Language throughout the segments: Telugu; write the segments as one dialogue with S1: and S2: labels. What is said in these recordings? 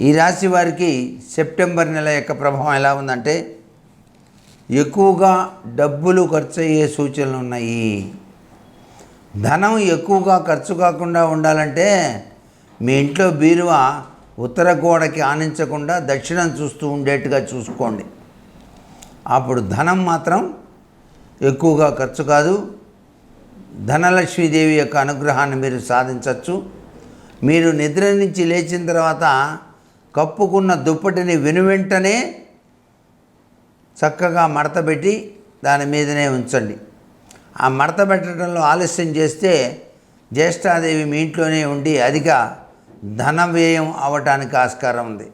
S1: ఈ రాశి వారికి సెప్టెంబర్ నెల యొక్క ప్రభావం ఎలా ఉందంటే ఎక్కువగా డబ్బులు ఖర్చు అయ్యే సూచనలు ఉన్నాయి. ధనం ఎక్కువగా ఖర్చు కాకుండా ఉండాలంటే మీ ఇంట్లో బీరువా ఉత్తర గోడకి ఆనించకుండా దక్షిణం చూస్తూ ఉండేట్టుగా చూసుకోండి. అప్పుడు ధనం మాత్రం ఎక్కువగా ఖర్చు కాదు. ధనలక్ష్మీదేవి యొక్క అనుగ్రహాన్ని మీరు సాధించవచ్చు మీరు నిద్ర నుంచి లేచిన తర్వాత కప్పుకున్న దుప్పటిని వెనువెంటనే చక్కగా మడతపెట్టి దాని మీదనే ఉంచండి. ఆ మడత పెట్టడంలో ఆలస్యం చేస్తే జ్యేష్ఠాదేవి మీ ఇంట్లోనే ఉండి అధిక ధన వ్యయం అవటానికి ఆస్కారం ఉంది.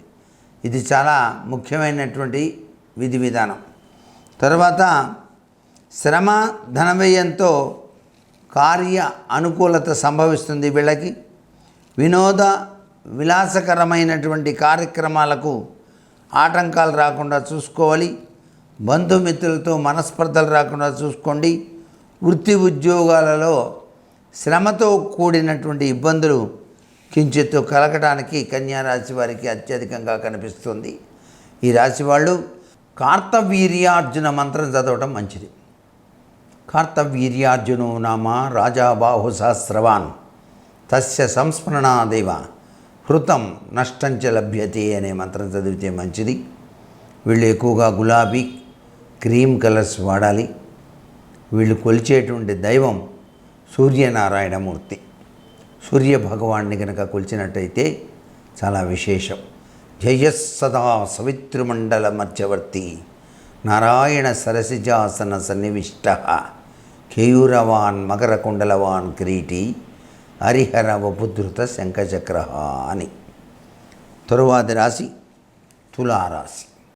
S1: ఇది చాలా ముఖ్యమైనటువంటి విధి విధానం. తర్వాత శ్రమ ధన వ్యయంతో కార్య అనుకూలత సంభవిస్తుంది వీళ్ళకి. వినోద విలాసకరమైనటువంటి కార్యక్రమాలకు ఆటంకాలు రాకుండా చూసుకోవాలి. బంధుమిత్రులతో మనస్పర్ధలు రాకుండా చూసుకోండి. వృత్తి ఉద్యోగాలలో శ్రమతో కూడినటువంటి ఇబ్బందులు కించిత్తు కలగడానికి కన్యారాశి వారికి అత్యధికంగా కనిపిస్తుంది. ఈ రాశి వాళ్ళు కార్తవీర్యార్జున మంత్రం చదవటం మంచిది. కార్తవీర్యార్జునో నామ రాజాబాహు సహస్రవాన్ తస్య సంస్మరణాదేవ. హృతం నష్టంచ లభ్యతే అనే మంత్రం చదివితే మంచిది. వీళ్ళు ఎక్కువగా గులాబీ క్రీమ్ కలర్స్ వాడాలి. వీళ్ళు కొలిచేటువంటి దైవం సూర్యనారాయణమూర్తి. సూర్య భగవాన్ని కనుక కొలిచినట్టయితే చాలా విశేషం. జయస్సదా సవిత్రుమండల మధ్యవర్తి. నారాయణ సరసిజాసన సన్నివిష్ట. కేయూరవాన్ మకరకుండలవాన్ కిరీటి. హరిహర వపుధృత శంఖచక్ర అని. తరువాతి రాశి తులారాశి.